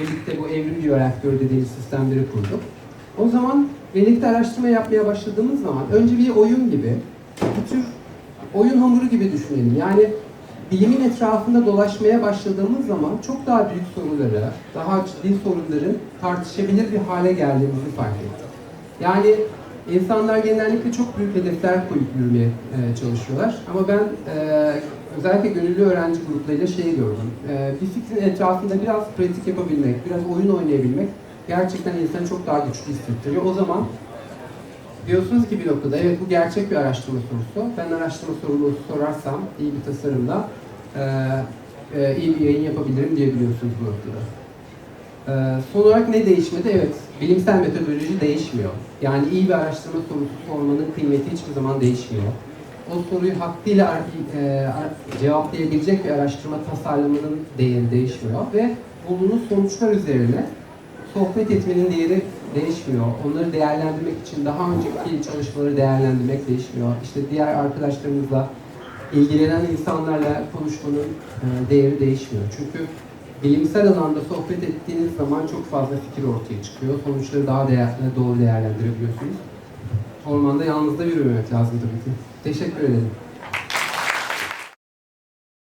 birlikte bu evrim biyoreaktörü dediğimiz sistemleri kurduk. O zaman birlikte araştırma yapmaya başladığımız zaman önce bir oyun gibi, bir tür oyun hamuru gibi düşünelim. Yani bilimin etrafında dolaşmaya başladığımız zaman çok daha büyük soruları, daha ciddi sorunların tartışabilir bir hale geldiğimizi fark ettik. Yani insanlar genellikle çok büyük hedefler koyup yürümeye e, çalışıyorlar. Ama ben e, özellikle gönüllü öğrenci gruplarıyla şey gördüm. E, bir fikrin etrafında biraz pratik yapabilmek, biraz oyun oynayabilmek gerçekten insanı çok daha güçlü hissettiriyor. O zaman diyorsunuz ki bir noktada evet bu gerçek bir araştırma sorusu. Ben araştırma sorumlusu sorarsam iyi bir tasarımda e, e, iyi bir yayın yapabilirim diyebiliyorsunuz bu noktada. Ee, son olarak ne değişmedi? Evet, bilimsel metodoloji değişmiyor. Yani iyi bir araştırma sorusu sormanın kıymeti hiçbir zaman değişmiyor. O soruyu hakkıyla e, cevaplayabilecek bir araştırma tasarlamanın değeri değişmiyor ve bulduğunuz sonuçlar üzerine sohbet etmenin değeri değişmiyor. Onları değerlendirmek için daha önceki çalışmaları değerlendirmek değişmiyor. İşte diğer arkadaşlarımızla ilgilenen insanlarla konuşmanın e, değeri değişmiyor. Çünkü bilimsel alanda sohbet ettiğiniz zaman çok fazla fikir ortaya çıkıyor. Sonuçları daha değer, doğru değerlendirebiliyorsunuz. Ormanda yalnız da yürümemek lazım tabii ki. Teşekkür ederim.